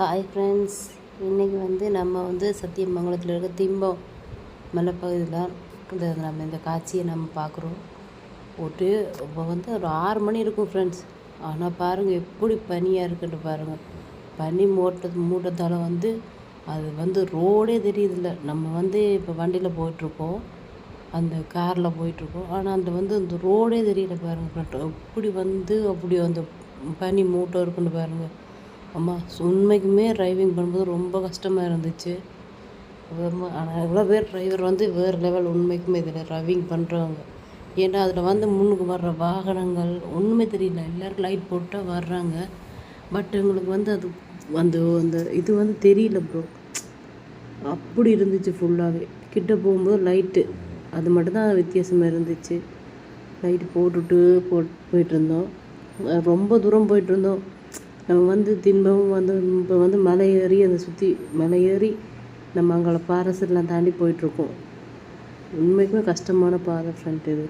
Hi friends இன்றைக்கி வந்து நம்ம வந்து சத்தியமங்கலத்தில் இருக்க திம்பம் மலைப்பகுதியில் இந்த நம்ம இந்த காட்சியை நம்ம பார்க்குறோம். ஒரு இப்போ வந்து ஒரு ஆறு மணி இருக்கும் ஃப்ரெண்ட்ஸ் ஆனால் பாருங்கள் எப்படி பனியாக இருக்குன்னு பாருங்கள் பனி மூட்ட மூட்டத்தால் வந்து அது வந்து ரோடே தெரியுதில்ல. நம்ம வந்து இப்போ வண்டியில் போயிட்டுருக்கோம். அந்த காரில் போயிட்டுருக்கோம். ஆனால் அந்த வந்து அந்த ரோடே தெரியல பாருங்கள் ஃப்ரெண்ட் எப்படி வந்து அப்படி அந்த பனி மூட்டம் இருக்குன்னு பாருங்கள் அம்மா உண்மைக்குமே டிரைவிங் பண்ணும்போது ரொம்ப கஷ்டமாக இருந்துச்சு. ஆனால் எவ்வளோ பேர் டிரைவர் வந்து வேறு லெவல் உண்மைக்குமே இதில் டிரைவிங் பண்ணுறவங்க ஏன்னா அதில் வந்து முன்னுக்கு வர்ற வாகனங்கள் ஒன்றுமே தெரியல. எல்லாருக்கும் லைட் போட்டால் வர்றாங்க. பட் எங்களுக்கு வந்து அது அந்த அந்த இது வந்து தெரியல ப்ரோ அப்படி இருந்துச்சு ஃபுல்லாகவே கிட்ட போகும்போது லைட்டு அது மட்டும்தான் வித்தியாசமாக இருந்துச்சு. லைட்டு போட்டுட்டு போ போயிட்டுருந்தோம் ரொம்ப தூரம் போயிட்டுருந்தோம் நம்ம வந்து தின்பம் வந்து இப்போ வந்து மலை ஏறி அதை சுற்றி மலை ஏறி நம்ம அங்கே பாரசெல்லாம் தாண்டி போயிட்டுருக்கோம் உண்மைக்குமே கஷ்டமான பாதை ஃப்ரெண்ட் இது.